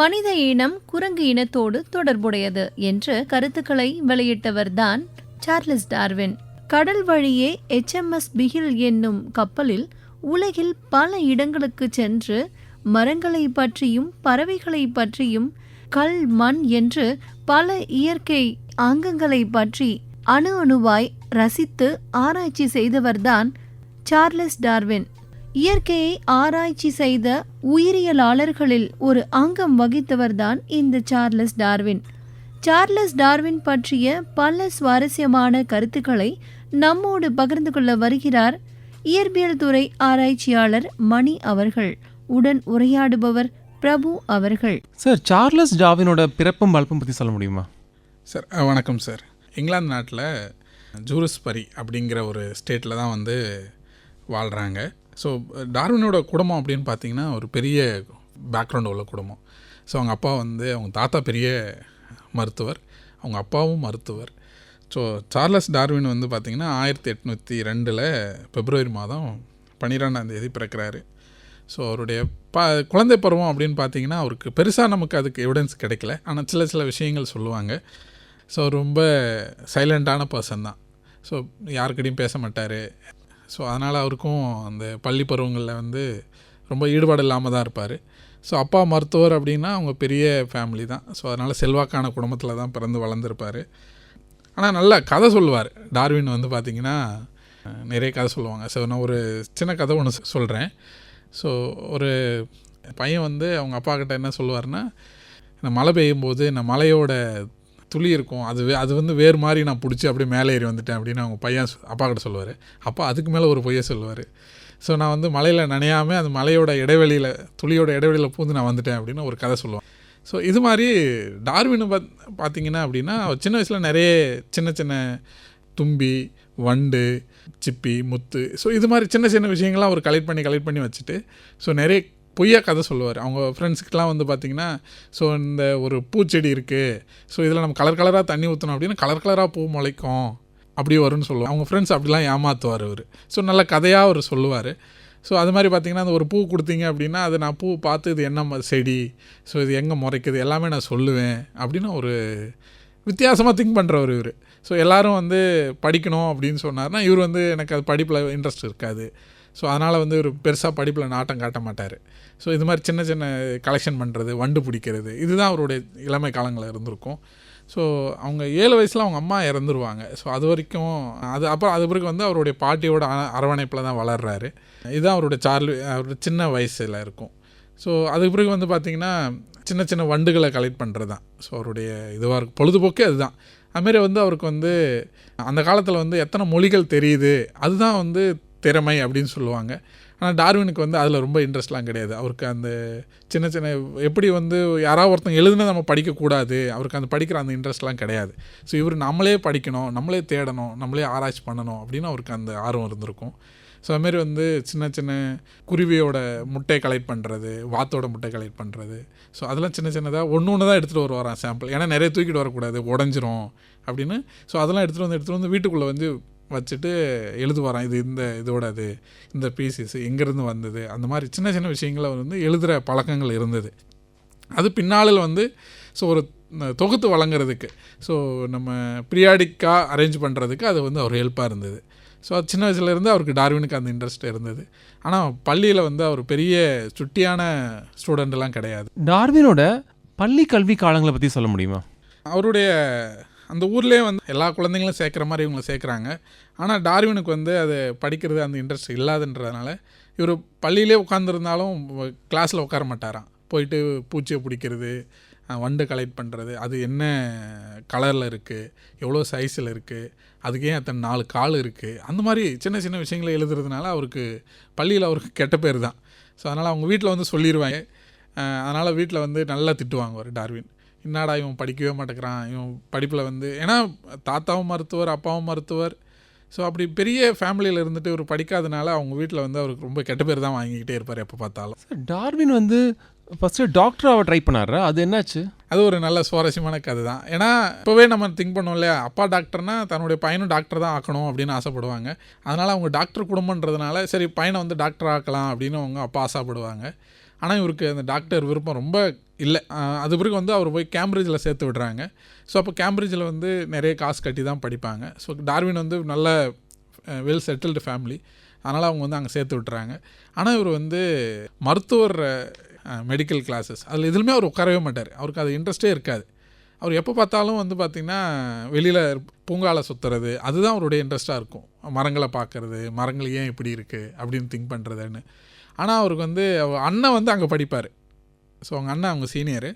மனித இனம் குரங்கு இனத்தோடு தொடர்புடையது என்று கருத்துக்களை வெளியிட்டவர்தான் சார்லஸ் டார்வின். கடல் வழியே எச்எம்எஸ் பிகில் என்னும் கப்பலில் உலகில் பல இடங்களுக்கு சென்று மரங்களை பற்றியும் பறவைகளை பற்றியும் கல் மண் என்று பல இயற்கை அங்கங்களை பற்றி அணு அணுவாய் ரசித்து ஆராய்ச்சி செய்தவர்தான் சார்லஸ் டார்வின். இயற்கையை ஆராய்ச்சி செய்த உயிரியலாளர்களில் ஒரு அங்கம் வகித்தவர்தான் இந்த சார்லஸ் டார்வின். சார்லஸ் டார்வின் பற்றிய பல சுவாரஸ்யமான கருத்துக்களை நம்மோடு பகிர்ந்து கொள்ள வருகிறார் இயற்பியல் துறை ஆராய்ச்சியாளர் மணி அவர்கள். உடன் உரையாடுபவர் பிரபு அவர்கள். சார் சார்லஸ் டாவினோட பிறப்பும் வளர்ப்பும் பற்றி சொல்ல முடியுமா? சார் வணக்கம் சார். இங்கிலாந்து நாட்டில் ஜூரிஸ்பரி அப்படிங்கிற ஒரு ஸ்டேட்டில் தான் வந்து வாழ்கிறாங்க ஸோ டார்வினோட குடும்பம் அப்படின்னு பார்த்தீங்கன்னா ஒரு பெரிய பேக்ரவுண்ட் உள்ள குடும்பம். ஸோ அவங்க அப்பா வந்து அவங்க தாத்தா பெரிய மருத்துவர். அவங்க அப்பாவும் மருத்துவர். ஸோ சார்லஸ் டார்வின் வந்து பார்த்திங்கன்னா ஆயிரத்தி எட்நூற்றி ரெண்டில் பிப்ரவரி மாதம் பன்னிரெண்டாந்தேதி பிறக்கிறாரு. ஸோ அவருடைய ப குழந்தை பருவம் அப்படின்னு பார்த்தீங்கன்னா அவருக்கு பெருசாக நமக்கு அதுக்கு எவிடன்ஸ் கிடைக்கல. ஆனால் சில சில விஷயங்கள் சொல்லுவாங்க. ஸோ ரொம்ப சைலண்ட்டான பர்சன் தான். ஸோ யாருக்கிட்டையும் பேச மாட்டார். ஸோ அதனால் அவருக்கும் அந்த பள்ளி பருவங்களில் வந்து ரொம்ப ஈடுபாடு இல்லாமல் தான் இருப்பார். ஸோ அப்பா மருத்துவர் அப்படின்னா அவங்க பெரிய ஃபேமிலி தான். ஸோ அதனால் செல்வாக்கான குடும்பத்தில் தான் பிறந்து வளர்ந்துருப்பார். ஆனால் நல்ல கதை சொல்லுவார். டார்வின் வந்து பார்த்திங்கன்னா நிறைய கதை சொல்லுவாங்க. ஸோ நான் ஒரு சின்ன கதை ஒன்று சொல்கிறேன் ஸோ ஒரு பையன் வந்து அவங்க அப்பா கிட்ட என்ன சொல்லுவார்னா இந்த மழை பெய்யும் போது இந்த மலையோட துளி இருக்கும். அது அது வந்து வேறு மாதிரி நான் பிடிச்சி அப்படியே மேலே ஏறி வந்துட்டேன் அப்படின்னு அவங்க பையன் அப்பா கிட்ட சொல்லுவார். அப்பா அதுக்கு மேலே ஒரு பொய்யை சொல்லுவார். ஸோ நான் வந்து மலையில் நனையாமல் அந்த மலையோட இடைவெளியில் துளியோட இடைவெளியில் பூந்து நான் வந்துட்டேன் அப்படின்னு ஒரு கதை சொல்லுவான். ஸோ இது மாதிரி டார்வின் பாத் பார்த்தீங்கன்னா அப்படின்னா சின்ன வயசில் நிறைய சின்ன சின்ன தும்பி வண்டு சிப்பி முத்து. ஸோ இது மாதிரி சின்ன சின்ன விஷயங்கள்லாம் அவர் கலெக்ட் பண்ணி கலெக்ட் பண்ணி வச்சுட்டு ஸோ நிறைய பொய்யா கதை சொல்லுவார். அவங்க ஃப்ரெண்ட்ஸுக்கெலாம் வந்து பார்த்திங்கன்னா ஸோ இந்த ஒரு பூச்செடி இருக்குது ஸோ இதில் நம்ம கலர் கலராக தண்ணி ஊற்றணும் அப்படின்னா கலர் கலராக பூ முளைக்கும். அப்படி வரும்னு சொல்லுவோம் அவங்க ஃப்ரெண்ட்ஸ் அப்படிலாம் ஏமாற்றுவார் அவர். ஸோ நல்ல கதையாக அவர் சொல்லுவார். ஸோ அது மாதிரி பார்த்திங்கன்னா அந்த ஒரு பூ கொடுத்தீங்க அப்படின்னா அது நான் பூ பார்த்து இது என்ன ம- செடி? ஸோ இது எங்கே முறைக்குது எல்லாமே நான் சொல்லுவேன் அப்படின்னு ஒரு வித்தியாசமாக திங்க் பண்ணுறவர் இவர். ஸோ எல்லோரும் வந்து படிக்கணும் அப்படின்னு சொன்னார்னா இவர் வந்து எனக்கு அது படிப்பில் இன்ட்ரெஸ்ட் இருக்காது. ஸோ அதனால் வந்து ஒரு பெருசாக படிப்பில் நாட்டம் காட்ட மாட்டார். ஸோ இது மாதிரி சின்ன சின்ன கலெக்ஷன் பண்ணுறது வண்டு பிடிக்கிறது இதுதான் அவருடைய இளமை காலங்களில் இருந்திருக்கும். ஸோ அவங்க ஏழு வயசில் அவங்க அம்மா இறந்துருவாங்க. ஸோ அது வரைக்கும் அது அப்புறம் அது பிறகு வந்து அவருடைய பாட்டியோட அரவணைப்பில் தான் வளர்றாரு. இதுதான் அவருடைய சார்லி அவருடைய சின்ன வயசில் இருக்கும். ஸோ அதுக்கு பிறகு வந்து பார்த்திங்கன்னா சின்ன சின்ன வண்டுகளை கலெக்ட் பண்ணுறது தான் ஸோ அவருடைய இதுவாக இருக்கும் பொழுதுபோக்கே அதுதான். அதுமாரி வந்து அவருக்கு வந்து அந்த காலத்தில் வந்து எத்தனை மொழிகள் தெரியுது அதுதான் வந்து திறமை அப்படின்னு சொல்லுவாங்க. ஆனால் டார்வினுக்கு வந்து அதில் ரொம்ப இன்ட்ரெஸ்ட்லாம் கிடையாது. அவருக்கு அந்த சின்ன சின்ன எப்படி வந்து யாராவது ஒருத்தங்க எழுதுனா நம்ம படிக்கக்கூடாது அவருக்கு அந்த படிக்கிற அந்த இன்ட்ரெஸ்ட்லாம் கிடையாது. ஸோ இவர் நம்மளே படிக்கணும் நம்மளே தேடணும் நம்மளே ஆராய்ச்சி பண்ணணும் அப்படின்னு அவருக்கு அந்த ஆர்வம் இருந்திருக்கும். ஸோ அதுமாரி வந்து சின்ன சின்ன குருவியோட முட்டை கலெக்ட் பண்ணுறது வாத்தோட முட்டை கலெக்ட் பண்ணுறது ஸோ அதெல்லாம் சின்ன சின்னதாக ஒன்று ஒன்று தான் எடுத்துகிட்டு வருவாராம் சாம்பிள் ஏன்னா நிறைய தூக்கிட்டு வரக்கூடாது உடஞ்சிரும் அப்படின்னு. ஸோ அதெல்லாம் எடுத்துகிட்டு வந்து எடுத்துகிட்டு வந்து வீட்டுக்குள்ளே வந்து வச்சுட்டு எழுதுவாராம். இது இந்த இதோட அது இந்த பீசஸ் எங்கேருந்து வந்தது? அந்த மாதிரி சின்ன சின்ன விஷயங்களை அவர் வந்து எழுதுகிற பழக்கங்கள் இருந்தது. அது பின்னாளில் வந்து ஸோ ஒரு தொகுத்து வழங்குறதுக்கு ஸோ நம்ம பீரியாடிக்காக அரேஞ்ச் பண்ணுறதுக்கு அது வந்து அவர் ஹெல்ப்பாக இருந்தது. ஸோ அது சின்ன வயசுலேருந்து அவருக்கு டார்வினுக்கு அந்த இன்ட்ரெஸ்ட் இருந்தது. ஆனால் பள்ளியில் வந்து அவர் பெரிய சுட்டியான ஸ்டூடெண்ட்லாம் கிடையாது. டார்வினோட பள்ளி கல்வி காலங்களை பற்றி சொல்ல முடியுமா? அவருடைய அந்த ஊர்லேயே வந்து எல்லா குழந்தைங்களும் சேர்க்குற மாதிரி இவங்களை சேர்க்குறாங்க. ஆனால் டார்வினுக்கு வந்து அது படிக்கிறது அந்த இன்ட்ரெஸ்ட் இல்லாதுன்றதுனால இவர் பள்ளியிலே உட்காந்துருந்தாலும் கிளாஸில் உட்கார மாட்டாராம். போயிட்டு பூச்சியை பிடிக்கிறது வண்டு கலெக்ட் பண்ணுறது அது என்ன கலரில் இருக்குது எவ்வளோ சைஸில் இருக்குது அதுக்கு ஏன் அத்தனை நாலு கால் இருக்குது அந்த மாதிரி சின்ன சின்ன விஷயங்களை எழுதுறதுனால அவருக்கு பள்ளியில் அவருக்கு கெட்ட பேர் தான். ஸோ அதனால் அவங்க வீட்டில் வந்து சொல்லிடுவாங்க அதனால் வீட்டில் வந்து நல்லா திட்டுவாங்க ஒரு டார்வின். என்னடா இவன் படிக்கவே மாட்டேங்கிறான்? இவன் படிப்பில் வந்து ஏன்னா தாத்தாவும் மருத்துவர் அப்பாவும் மருத்துவர். ஸோ அப்படி பெரிய ஃபேமிலியில் இருந்துட்டு இவர் படிக்காதனால அவங்க வீட்டில் வந்து அவருக்கு ரொம்ப கெட்ட பேர் தான் வாங்கிக்கிட்டே இருப்பார் எப்போ பார்த்தாலும். டார்வின் வந்து ஃபஸ்ட்டு டாக்டராக ட்ரை பண்ணாரா? அது என்னாச்சு? அது ஒரு நல்ல சுவாரஸ்யமான கதை தான். ஏன்னா இப்போவே நம்ம திங்க் பண்ணோம் இல்லையா? அப்பா டாக்டர்னா தன்னுடைய பையனும் டாக்டர் தான் ஆக்கணும் அப்படின்னு ஆசைப்படுவாங்க. அதனால் அவங்க டாக்டர் குடும்பன்றதுனால சரி பையனை வந்து டாக்டர் ஆக்கலாம் அப்படின்னு அவங்க அப்பா ஆசைப்படுவாங்க. ஆனால் இவருக்கு அந்த டாக்டர் விருப்பம் ரொம்ப இல்லை. அது பிறகு வந்து அவர் போய் கேம்பிரிட்ஜில் சேர்த்து விடுறாங்க. ஸோ அப்போ கேம்பிரிட்ஜில் வந்து நிறைய காசு கட்டி தான் படிப்பாங்க. ஸோ டார்வின் வந்து நல்ல வெல் செட்டில்டு ஃபேமிலி அதனால் அவங்க வந்து அங்கே சேர்த்து விட்டுறாங்க. ஆனால் இவர் வந்து மருத்துவர் மெடிக்கல் கிளாஸஸ் அதில் எதுலையுமே அவர் உட்காரவே மாட்டார். அவருக்கு அது இன்ட்ரெஸ்ட்டே இருக்காது. அவர் எப்போ பார்த்தாலும் வந்து பார்த்திங்கன்னா வெளியில் பூங்காவில் சுற்றுறது அதுதான் அவருடைய இன்ட்ரெஸ்ட்டாக இருக்கும். மரங்களை பார்க்குறது மரங்கள் ஏன் இப்படி இருக்குது அப்படின்னு திங்க் பண்ணுறதுன்னு ஆனால் அவருக்கு வந்து அவர் அண்ணன் வந்து அங்கே படிப்பார். ஸோ அவங்க அண்ணன் அவங்க சீனியரு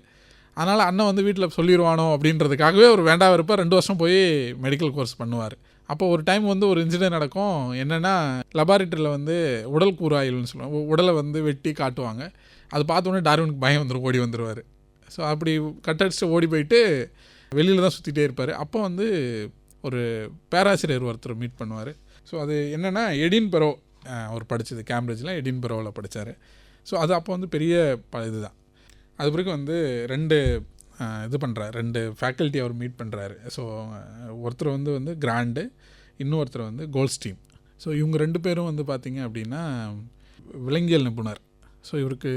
அதனால் அண்ணன் வந்து வீட்டில் சொல்லிடுவானோ அப்படின்றதுக்காகவே ஒரு வேண்டாம் இருப்பார் ரெண்டு வருஷம் போய் மெடிக்கல் கோர்ஸ் பண்ணுவார். அப்போ ஒரு டைம் வந்து ஒரு இன்சிடென்ட் நடக்கும். என்னென்னா லெபார்ட்டரியில் வந்து உடல் கூறாயில்னு சொல்லுவாங்க. உடலை வந்து வெட்டி காட்டுவாங்க. அது பார்த்தோன்னே டார்வினுக்கு பயம் வந்துடும் ஓடி வந்துடுவார் ஸோ அப்படி கட்டடிச்சு ஓடி போயிட்டு வெளியில் தான் சுற்றிட்டே இருப்பார். அப்போ வந்து ஒரு பேராசிரியர் ஒருத்தர் மீட் பண்ணுவார். ஸோ அது என்னென்னா எடின் பெரோ அவர் படித்தது கேம்பிரிட்ஜில் எடின் பெரோவில் படித்தார் ஸோ அது அப்போ வந்து பெரிய ப இதுதான். அது பிறகு வந்து ரெண்டு இது பண்ணுறாரு ரெண்டு ஃபேக்கல்ட்டி அவர் மீட் பண்ணுறாரு ஸோ ஒருத்தர் வந்து வந்து கிராண்டு இன்னொருத்தர் வந்து கோல்ஸ்டீம் ஸோ இவங்க ரெண்டு பேரும் வந்து பார்த்திங்க அப்படின்னா விலங்கியல் நிபுணர். ஸோ இவருக்கு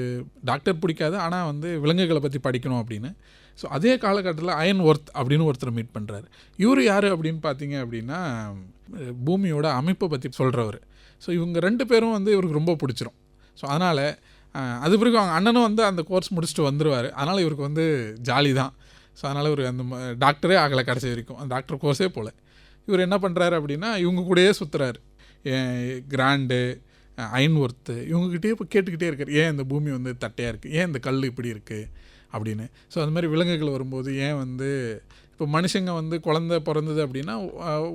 டாக்டர் பிடிக்காது. ஆனால் வந்து விலங்குகளை பற்றி படிக்கணும் அப்படின்னு. ஸோ அதே காலகட்டத்தில் அயன் ஒர்த் அப்படின்னு ஒருத்தர் மீட் பண்ணுறாரு இவர் யார் அப்படின்னு பார்த்தீங்க அப்படின்னா பூமியோட அமைப்பை பற்றி சொல்கிறவர் ஸோ இவங்க ரெண்டு பேரும் வந்து இவருக்கு ரொம்ப பிடிச்சிரும். ஸோ அதனால் அது பிறகு அவங்க அண்ணனும் வந்து அந்த கோர்ஸ் முடிச்சுட்டு வந்துடுவார் அதனால் இவருக்கு வந்து ஜாலி தான். ஸோ அதனால் இவர் அந்த ம- டாக்டரே ஆகலை கடைசி வரைக்கும். அந்த டாக்டர் கோர்ஸே போல் இவர் என்ன பண்ணுறாரு அப்படின்னா இவங்க கூடயே சுற்றுறாரு கிராண்டு அயன் ஒர்த்து இவங்ககிட்டயே இப்போ கேட்டுக்கிட்டே இருக்கார். ஏன் இந்த பூமி வந்து தட்டையாக இருக்குது ஏன் இந்த கல் இப்படி இருக்குது அப்படின்னு. ஸோ அது மாதிரி விலங்குகள் வரும்போது ஏன் வந்து இப்போ மனுஷங்க வந்து குழந்தை பிறந்தது அப்படின்னா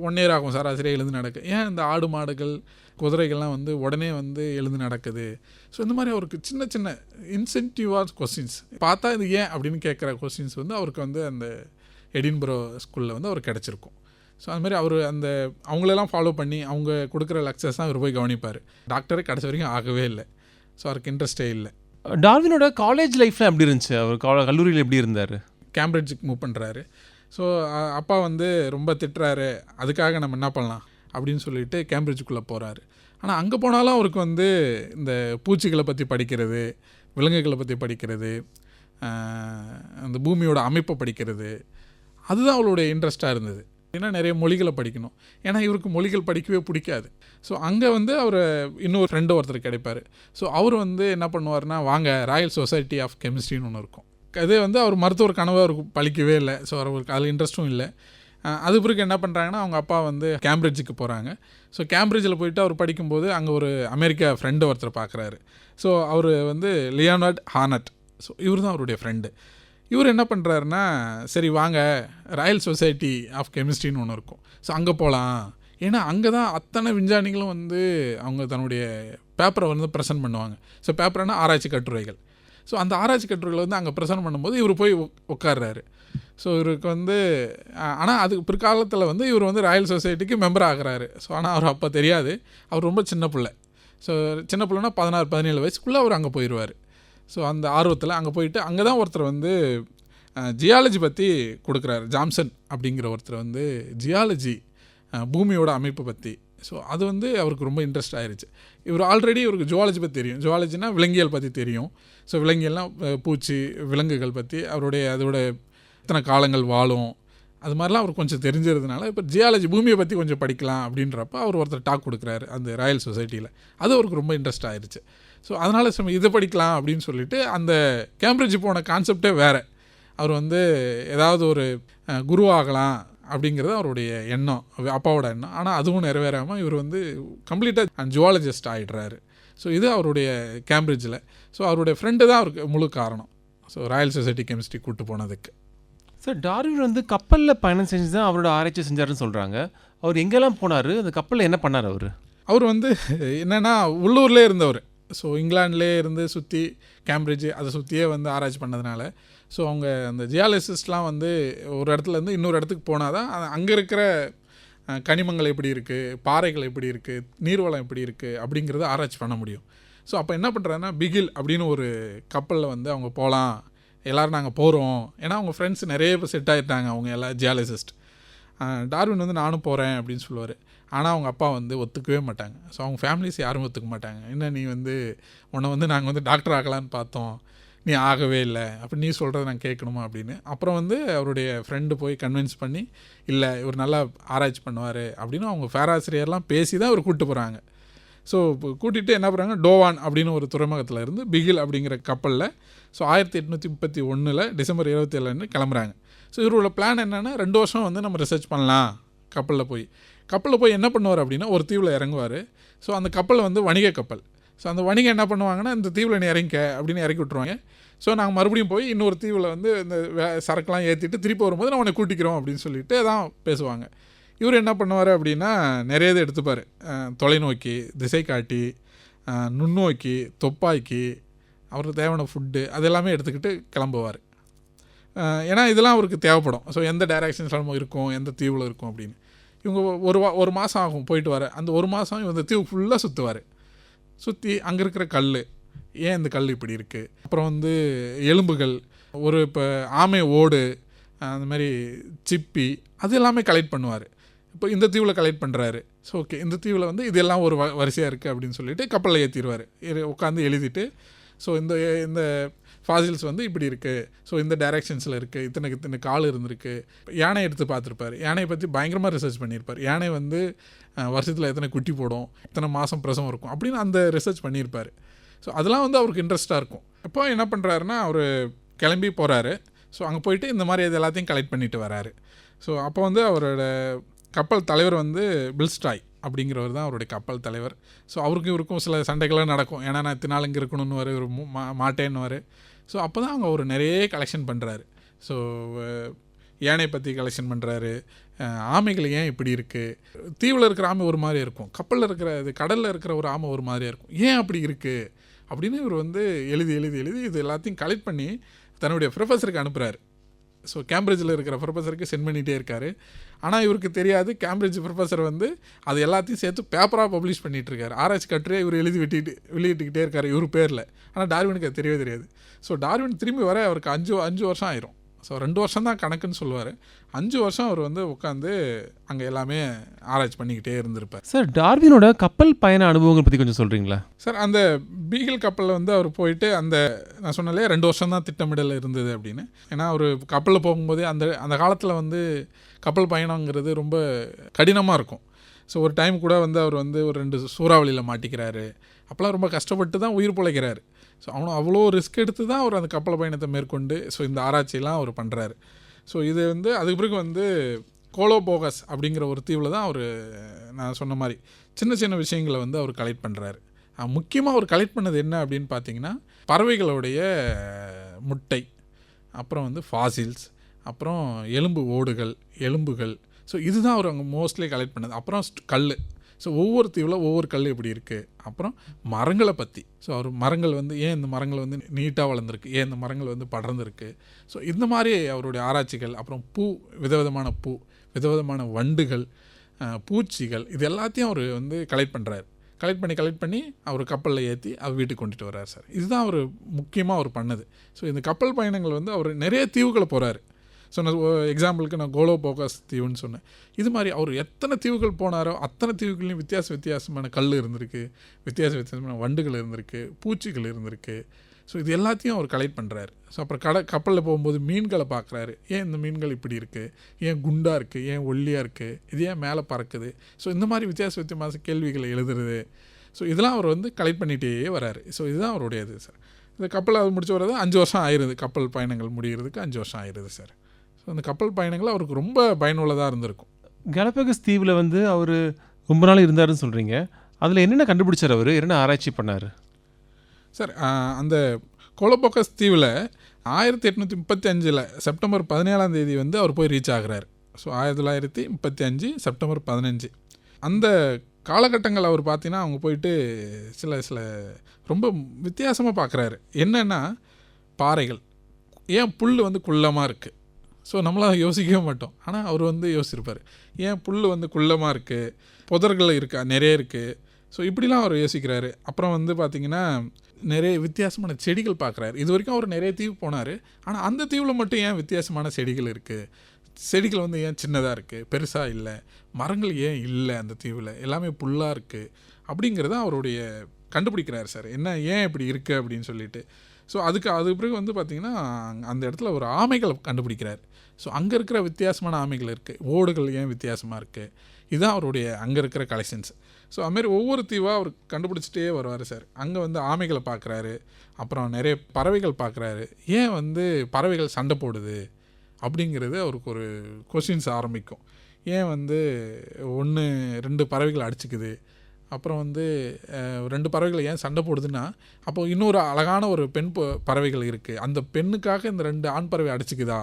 ஒன் இயர் ஆகும் சராசரியாக எழுந்து நடக்க. ஏன் இந்த ஆடு மாடுகள் குதிரைகள்லாம் வந்து உடனே வந்து எழுந்து நடக்குது? ஸோ இந்த மாதிரி அவருக்கு சின்ன சின்ன இன்சென்டிவாக கொஸ்டின்ஸ் பார்த்தா இது ஏன் அப்படின்னு கேட்குற கொஸ்டின்ஸ் வந்து அவருக்கு வந்து அந்த எடின்பரோ ஸ்கூலில் வந்து அவர் கிடச்சிருக்கும். ஸோ அது மாதிரி அவர் அந்த அவங்களெல்லாம் ஃபாலோ பண்ணி அவங்க கொடுக்குற லெக்சர்ஸ் தான் இவர் போய் கவனிப்பார். டாக்டரே கடைசி வரைக்கும் ஆகவே இல்லை. ஸோ அவருக்கு இன்ட்ரெஸ்டே இல்லை. டார்வினோட காலேஜ் லைஃப்லாம் எப்படி இருந்துச்சு? அவர் கல்லூரியில் எப்படி இருந்தார்? கேம்பிரிட்ஜுக்கு மூவ் பண்ணுறாரு ஸோ அப்பா வந்து ரொம்ப திட்டுறாரு. அதுக்காக நம்ம என்ன பண்ணலாம்? அப்படின்னு சொல்லிட்டு கேம்பிரிட்ஜுக்குள்ளே போகிறாரு ஆனால் அங்கே போனாலும் அவருக்கு வந்து இந்த பூச்சிகளை பற்றி படிக்கிறது விலங்குகளை பற்றி படிக்கிறது அந்த பூமியோட அமைப்பை படிக்கிறது அதுதான் அவளுடைய இன்ட்ரெஸ்ட்டாக இருந்தது. ஏன்னா நிறைய மொழிகளை படிக்கணும். ஏன்னா இவருக்கு மொழிகள் படிக்கவே பிடிக்காது. ஸோ அங்கே வந்து அவர் இன்னொரு ஃப்ரெண்டு ஒருத்தர் கிடைப்பார். ஸோ அவர் வந்து என்ன பண்ணுவார்னா வாங்க ராயல் சொசைட்டி ஆஃப் கெமிஸ்ட்ரின்னு ஒன்று இருக்கும். இதே வந்து அவர் மருத்துவர் கனவு அவருக்கு பழிக்கவே இல்லை. ஸோ அவருக்கு அதில் இன்ட்ரெஸ்ட்டும் இல்லை. அது பிறகு என்ன பண்ணுறாங்கன்னா அவங்க அப்பா வந்து கேம்பிரிட்ஜுக்கு போகிறாங்க ஸோ கேம்பிரிட்ஜில் போயிட்டு அவர் படிக்கும்போது அங்கே ஒரு அமெரிக்கா ஃப்ரெண்டு ஒருத்தர் பார்க்குறாரு ஸோ அவர் வந்து லியோனார்ட் ஹானட் ஸோ இவர் தான் அவருடைய ஃப்ரெண்டு இவர் என்ன பண்ணுறாருன்னா சரி வாங்க. ராயல் சொசைட்டி ஆஃப் கெமிஸ்ட்ரின்னு ஒன்று இருக்கும். ஸோ அங்கே போகலாம் ஏன்னா அங்கே தான் அத்தனை விஞ்ஞானிகளும் வந்து அவங்க தன்னுடைய பேப்பரை வந்து ப்ரெசென்ட் பண்ணுவாங்க. ஸோ பேப்பர்னால் ஆராய்ச்சி கட்டுரைகள். ஸோ அந்த ஆராய்ச்சி கட்டுரைகளை வந்து அங்கே பிரசன்ட் பண்ணும்போது இவர் போய் உக்- உட்கார்றாரு ஸோ இவருக்கு வந்து ஆனால் அதுக்கு பிற்காலத்தில் வந்து இவர் வந்து ராயல் சொசைட்டிக்கு மெம்பர் ஆகிறாரு. ஸோ ஆனால் அவர் அப்போ தெரியாது. அவர் ரொம்ப சின்ன பிள்ளை. ஸோ சின்ன பிள்ளைனா பதினாறு பதினேழு வயசுக்குள்ளே அவர் அங்கே போயிடுவார் ஸோ அந்த ஆர்வத்தில் அங்கே போயிட்டு அங்கே தான் ஒருத்தர் வந்து ஜியாலஜி பற்றி கொடுக்குறாரு. ஜாம்சன் அப்படிங்கிற ஒருத்தர் வந்து ஜியாலஜி பூமியோட அமைப்பு பற்றி ஸோ அது வந்து அவருக்கு ரொம்ப இன்ட்ரெஸ்ட் ஆயிடுச்சு இவர் ஆல்ரெடி இவருக்கு ஜுவாலஜி பற்றி தெரியும். ஜுவாலஜினா விலங்கியல் பற்றி தெரியும். ஸோ விலங்கியல்னால் பூச்சி விலங்குகள் பற்றி அவருடைய அதோட எத்தனை காலங்கள் வாழும் அது மாதிரிலாம் அவர் கொஞ்சம் தெரிஞ்சதுனால இப்போ ஜியாலஜி பூமியை பற்றி கொஞ்சம் படிக்கலாம் அப்படின்றப்ப அவர் ஒருத்தர் டாக் கொடுக்குறாரு அந்த ராயல் சொசைட்டியில் அது அவருக்கு ரொம்ப இன்ட்ரெஸ்ட் ஆயிருச்சு. ஸோ அதனால் சம இதை படிக்கலாம் அப்படின்னு சொல்லிட்டு அந்த கேம்பிரிட்ஜ் போன கான்செப்டே வேறு. அவர் வந்து ஏதாவது ஒரு குரு ஆகலாம் அப்படிங்கிறது அவருடைய எண்ணம் அப்பாவோட எண்ணம். ஆனால் அதுவும் நிறைவேறாமல் இவர் வந்து கம்ப்ளீட்டாக ஜுவாலஜிஸ்ட் ஆகிடுறாரு ஸோ இது அவருடைய கேம்பிரிட்ஜில் ஸோ அவருடைய ஃப்ரெண்டு தான் அவருக்கு முழு காரணம். ஸோ ராயல் சொசைட்டி கெமிஸ்ட்ரி கூட்டு போனதுக்கு. சார் டார்வின் வந்து கப்பலில் பயணம் செஞ்சு தான் அவரோட ஆராய்ச்சி செஞ்சாருன்னு சொல்கிறாங்க அவர் எங்கெல்லாம் போனார்? அந்த கப்பலில் என்ன பண்ணார் அவர்? அவர் வந்து என்னென்னா உள்ளூர்லேயே இருந்தவர். ஸோ இங்கிலாந்துலேயே இருந்து சுற்றி கேம்பிரிட்ஜ் அதை சுற்றியே வந்து ஆராய்ச்சி பண்ணதுனால ஸோ அவங்க அந்த ஜியாலஜிஸ்ட்லாம் வந்து ஒரு இடத்துல இருந்து இன்னொரு இடத்துக்கு போனால் தான் அங்கே இருக்கிற கனிமங்கள் எப்படி இருக்குது பாறைகள் எப்படி இருக்குது நீர்வளம் எப்படி இருக்குது அப்படிங்கிறத ஆராய்ச்சி பண்ண முடியும். ஸோ அப்போ என்ன பண்ணுறாங்கன்னா பிகில் அப்படின்னு ஒரு கப்பலில் வந்து அவங்க போகலாம் எல்லோரும் நாங்கள் போகிறோம் ஏன்னா அவங்க ஃப்ரெண்ட்ஸ் நிறைய பேர் செட் ஆகிட்டாங்க அவங்க எல்லாம் ஜியாலஜிஸ்ட் டார்வின் வந்து நானும் போகிறேன் அப்படின்னு சொல்லுவார். ஆனால் அவங்க அப்பா வந்து ஒத்துக்கவே மாட்டாங்க. ஸோ அவங்க ஃபேமிலிஸ் யாரும் ஒத்துக்க மாட்டாங்க. என்ன நீ வந்து உன்னை வந்து நாங்கள் வந்து டாக்டர் ஆகலான்னு பார்த்தோம். நீ ஆகவே இல்லை அப்படி நீ சொல்கிறத நான் கேட்கணுமா அப்படின்னு. அப்புறம் வந்து அவருடைய ஃப்ரெண்டு போய் கன்வின்ஸ் பண்ணி இல்லை இவர் நல்லா ஆராய்ச்சி பண்ணுவார் அப்படின்னு அவங்க பேராசிரியர்லாம் பேசி தான் அவர் கூப்பிட்டு போகிறாங்க ஸோ கூட்டிகிட்டு என்ன பண்ணுறாங்க டோவான் அப்படின்னு ஒரு துறைமுகத்தில் இருந்து பிகில் அப்படிங்கிற கப்பலில் ஸோ ஆயிரத்தி எட்நூற்றி முப்பத்தி ஒன்றில் டிசம்பர் இருபத்தி ஏழுன்னு கிளம்புறாங்க. ஸோ இவரோட பிளான் என்னென்னா ரெண்டு வருஷம் வந்து நம்ம ரிசர்ச் பண்ணலாம் கப்பலில் போய். கப்பலில் போய் என்ன பண்ணுவார் அப்படின்னா ஒரு தீவில் இறங்குவார். ஸோ அந்த கப்பல் வந்து வணிக கப்பல் ஸோ அந்த வணிகம் என்ன பண்ணுவாங்கன்னா இந்த தீவில் நீ இறங்கிக்க அப்படின்னு இறக்கி விட்ருவாங்க ஸோ நாங்கள் மறுபடியும் போய் இன்னொரு தீவில் வந்து இந்த வே சரக்குலாம் ஏற்றிட்டு திருப்பி வரும்போது நான் உன்னை கூட்டிக்கிறோம் அப்படின்னு சொல்லிட்டு தான் பேசுவாங்க. இவர் என்ன பண்ணுவார் அப்படின்னா நிறைய இது எடுத்துப்பார். தொலைநோக்கி திசை காட்டி நுண்ணோக்கி தொப்பாக்கி அவருக்கு தேவையான ஃபுட்டு அதெல்லாமே எடுத்துக்கிட்டு கிளம்புவார். ஏன்னா இதெல்லாம் அவருக்கு தேவைப்படும். ஸோ எந்த டைரக்ஷன்ஸ் நம்ம இருக்கும் எந்த தீவில் இருக்கும் அப்படின்னு. இவங்க ஒரு வா ஒரு மாதம் ஆகும் போயிட்டு வர. அந்த ஒரு மாதம் இவங்க தீவு ஃபுல்லாக சுற்றுவார் சுற்றி அங்கே இருக்கிற கல் ஏன் இந்த கல் இப்படி இருக்குது அப்புறம் வந்து எலும்புகள் ஒரு இப்போ ஆமை ஓடு அந்த மாதிரி சிப்பி அது எல்லாமே கலெக்ட் பண்ணுவார். இப்போ இந்த தீவில் கலெக்ட் பண்ணுறாரு ஸோ ஓகே இந்த தீவில் வந்து இதெல்லாம் ஒரு வ வரிசையாக இருக்குது அப்படின்னு சொல்லிட்டு கப்பலில் ஏற்றிடுவார் உட்காந்து எழுதிட்டு ஸோ இந்த இந்த ஃபாசில்ஸ் வந்து இப்படி இருக்குது ஸோ இந்த டைரக்ஷன்ஸில் இருக்குது இத்தனை இத்தனை கால் இருந்திருக்கு. யானை எடுத்து பார்த்துருப்பார். யானையை பற்றி பயங்கரமாக ரிசர்ச் பண்ணியிருப்பார். யானை வந்து வருஷத்தில் எத்தனை குட்டி போடும் எத்தனை மாதம் பிரசவம் இருக்கும் அப்படின்னு அந்த ரிசர்ச் பண்ணியிருப்பார். ஸோ அதெல்லாம் வந்து அவருக்கு இன்ட்ரெஸ்ட்டாக இருக்கும். இப்போ என்ன பண்ணுறாருன்னா அவர் கிளம்பி போகிறாரு ஸோ அங்கே போயிட்டு இந்த மாதிரி இது எல்லாத்தையும் கலெக்ட் பண்ணிட்டு வராரு. ஸோ அப்போ வந்து அவரோட கப்பல் தலைவர் வந்து பில்ஸ்டாய் அப்படிங்கிறவர் தான் அவருடைய கப்பல் தலைவர். ஸோ அவருக்கும் இவருக்கும் சில சண்டைகள்லாம் நடக்கும். ஏன்னா நான் இத்தனை நாள் இங்கே இருக்கணும்னு வர இவர் மா மாட்டேன்னு ஸோ அப்போ தான் அவங்க ஒரு நிறைய கலெக்ஷன் பண்ணுறாரு ஸோ யானை பற்றி கலெக்ஷன் பண்ணுறாரு ஆமைகள் ஏன் இப்படி இருக்குது தீவில் இருக்கிற ஆமை ஒரு மாதிரி இருக்கும். கப்பலில் இருக்கிற இது கடலில் இருக்கிற ஒரு ஆமை ஒரு மாதிரியாக இருக்கும். ஏன் அப்படி இருக்குது அப்படின்னு இவர் வந்து எழுதி எழுதி எழுதி இது எல்லாத்தையும் கலெக்ட் பண்ணி தன்னுடைய ப்ரொஃபஸருக்கு அனுப்புகிறாரு ஸோ கேம்பிரிட்ஜில் இருக்கிற ப்ரொஃபஸருக்கு சென்ட் பண்ணிகிட்டே இருக்காரு. ஆனால் இவருக்கு தெரியாது. கேம்பிரிட்ஜ் ப்ரொஃபஸர் வந்து அது எல்லாத்தையும் சேர்த்து பேப்பராக பப்ளிஷ் பண்ணிகிட்ருக்காரு ஆராய்ச்சி கட்டுரையை இவர் எழுதி வெட்டிட்டு வெளியிட்டுக்கிட்டே இருக்காரு இவர் பேரில். ஆனால் டார்வினுக்கு அது தெரியவே தெரியாது. ஸோ டார்வின் திரும்பி வர அவருக்கு அஞ்சு அஞ்சு வருஷம் ஆயிரும். ஸோ ரெண்டு வருஷம் தான் கணக்குன்னு சொல்லுவார். அஞ்சு வருஷம் அவர் வந்து உட்காந்து அங்கே எல்லாமே ஆராய்ச்சி பண்ணிக்கிட்டே இருந்திருப்பார். சார் டார்வினோட கப்பல் பயண அனுபவங்கள் பற்றி கொஞ்சம் சொல்கிறீங்களா சார் அந்த பீகிள் கப்பலில் வந்து அவர் போயிட்டு அந்த நான் சொன்னாலே ரெண்டு வருஷம் தான் திட்டமிடல் இருந்தது அப்படின்னு. ஏன்னா அவர் கப்பலில் போகும்போதே அந்த அந்த காலத்தில் வந்து கப்பல் பயணங்கிறது ரொம்ப கடினமாக இருக்கும். ஸோ ஒரு டைம் கூட வந்து அவர் வந்து ஒரு ரெண்டு சூறாவளியில் மாட்டிக்கிறாரு. அப்போலாம் ரொம்ப கஷ்டப்பட்டு தான் உயிர் பிழைக்கிறாரு. ஸோ அவனும் அவ்வளோ ரிஸ்க் எடுத்து தான் அவர் அந்த கப்பல் பயணத்தை மேற்கொண்டு ஸோ இந்த ஆராய்ச்சியெல்லாம் அவர் பண்ணுறாரு ஸோ இது வந்து அதுக்கு பிறகு வந்து கோலோபோகஸ் அப்படிங்கிற ஒரு தீவில் தான் அவர் நான் சொன்ன மாதிரி சின்ன சின்ன விஷயங்களை வந்து அவர் கலெக்ட் பண்ணுறாரு முக்கியமாக அவர் கலெக்ட் பண்ணது என்ன அப்படின்னு பார்த்தீங்கன்னா பறவைகளுடைய முட்டை அப்புறம் வந்து ஃபாசில்ஸ் அப்புறம் எலும்பு ஓடுகள் எலும்புகள். ஸோ இதுதான் அவர் அங்கே மோஸ்ட்லி கலெக்ட் பண்ணது. அப்புறம் கல் ஸோ ஒவ்வொரு தீவில் ஒவ்வொரு கல் எப்படி இருக்குது அப்புறம் மரங்களை பற்றி ஸோ அவர் மரங்கள் வந்து ஏன் இந்த மரங்கள் வந்து நீட்டாக வளர்ந்துருக்கு? ஏன் இந்த மரங்கள் வந்து படர்ந்துருக்கு? ஸோ இந்த மாதிரி அவருடைய ஆராய்ச்சிகள் அப்புறம் பூ விதவிதமான பூ விதவிதமான வண்டுகள் பூச்சிகள் இது எல்லாத்தையும் அவர் வந்து கலெக்ட் பண்ணுறாரு கலெக்ட் பண்ணி கலெக்ட் பண்ணி அவர் கப்பலில் ஏற்றி அவர் வீட்டுக்கு கொண்டுட்டு வர்றார் சார் இதுதான் அவர் முக்கியமாக அவர் பண்ணது. ஸோ இந்த கப்பல் பயணங்கள் வந்து அவர் நிறைய தீவுகளை போகிறாரு ஸோ நான் எக்ஸாம்பிளுக்கு நான் கோலோ போகாஸ் தீவுன்னு சொன்னேன். இது மாதிரி அவர் எத்தனை தீவுகள் போனாரோ அத்தனை தீவுகள்லையும் வித்தியாச வித்தியாசமான கல் இருந்திருக்கு வித்தியாச வித்தியாசமான வண்டுகள் இருந்திருக்கு பூச்சிகள் இருந்திருக்கு. ஸோ இது எல்லாத்தையும் அவர் கலெக்ட் பண்ணுறாரு ஸோ அப்புறம் கடை கப்பலில் போகும்போது மீன்களை பார்க்குறாரு ஏன் இந்த மீன்கள் இப்படி இருக்குது ஏன் குண்டாக இருக்குது ஏன் ஒல்லியாக இருக்குது இது ஏன் மேலே பறக்குது? ஸோ இந்த மாதிரி வித்தியாச வித்தியாச கேள்விகளை எழுதுறது. ஸோ இதெல்லாம் அவர் வந்து கலெக்ட் பண்ணிகிட்டே வராரு. ஸோ இதுதான் அவருடைய இது சார் இந்த கப்பல் அது முடிச்சு வர்றது அஞ்சு வருஷம் ஆயிடுது கப்பல் பயணங்கள் முடிகிறதுக்கு அஞ்சு வருஷம் ஆயிடுது சார் ஸோ அந்த கப்பல் பயணங்கள் அவருக்கு ரொம்ப பயனுள்ளதாக இருந்திருக்கும். கலப்பகஸ் தீவில் வந்து அவர் ரொம்ப நாள் இருந்தாருன்னு சொல்கிறீங்க அதில் என்னென்ன கண்டுபிடிச்சார் அவர்? என்னென்ன ஆராய்ச்சி பண்ணார்? சார் அந்த கோலபோக்கஸ் தீவில் ஆயிரத்தி எட்நூற்றி முப்பத்தி அஞ்சில் செப்டம்பர் பதினேழாம் தேதி வந்து அவர் போய் ரீச் ஆகுறாரு. ஸோ ஆயிரத்தி தொள்ளாயிரத்தி முப்பத்தி அஞ்சு செப்டம்பர் பதினஞ்சு. அந்த காலகட்டங்கள் அவர் பார்த்தீங்கன்னா அவங்க போயிட்டு சில சில ரொம்ப வித்தியாசமாக பார்க்குறாரு என்னென்னா பாறைகள். ஏன் புல் வந்து குள்ளமாக இருக்குது ஸோ நம்மளால் யோசிக்கவே மாட்டோம். ஆனால் அவர் வந்து யோசிச்சிருப்பார். ஏன் புல் வந்து குள்ளமாக இருக்குது புதர்கள் இருக்கா? நிறைய இருக்குது ஸோ இப்படிலாம் அவர் யோசிக்கிறாரு. அப்புறம் வந்து பார்த்திங்கன்னா நிறைய வித்தியாசமான செடிகள் பார்க்குறாரு இது வரைக்கும் அவர் நிறைய தீவு போனார். ஆனால் அந்த தீவில் மட்டும் ஏன் வித்தியாசமான செடிகள் இருக்குது செடிகள் வந்து ஏன் சின்னதாக இருக்குது பெருசாக இல்லை. மரங்கள் ஏன் இல்லை அந்த தீவில்? எல்லாமே புல்லாக இருக்குது அப்படிங்கிறத அவருடைய கண்டுபிடிக்கிறாரு சார். என்ன ஏன் இப்படி இருக்குது அப்படின்னு சொல்லிட்டு. ஸோ அதுக்கு அதுக்கு பிறகு வந்து பார்த்திங்கன்னா அந்த இடத்துல ஒரு ஆமைகளை கண்டுபிடிக்கிறார். ஸோ அங்கே இருக்கிற வித்தியாசமான ஆமைகள் இருக்குது ஓடுகள் ஏன் வித்தியாசமாக இருக்குது இதுதான் அவருடைய அங்கே இருக்கிற கலெக்ஷன்ஸ் ஸோ அதுமாரி ஒவ்வொரு தீவாக அவர் கண்டுபிடிச்சிட்டே வருவார் சார். அங்கே வந்து ஆமைகளை பார்க்குறாரு அப்புறம் நிறைய பறவைகள் பார்க்குறாரு ஏன் வந்து பறவைகள் சண்டை போடுது? அப்படிங்கிறது அவருக்கு ஒரு கொஷின்ஸ் ஆரம்பிக்கும். ஏன் வந்து ஒன்று ரெண்டு பறவைகள் அடிச்சுக்குது? அப்புறம் வந்து ரெண்டு பறவைகள் ஏன் சண்டை போடுதுன்னா அப்போ இன்னொரு அழகான ஒரு பெண் பறவைகள் இருக்குது அந்த பெண்ணுக்காக இந்த ரெண்டு ஆண் பறவை அடிச்சுக்குதா?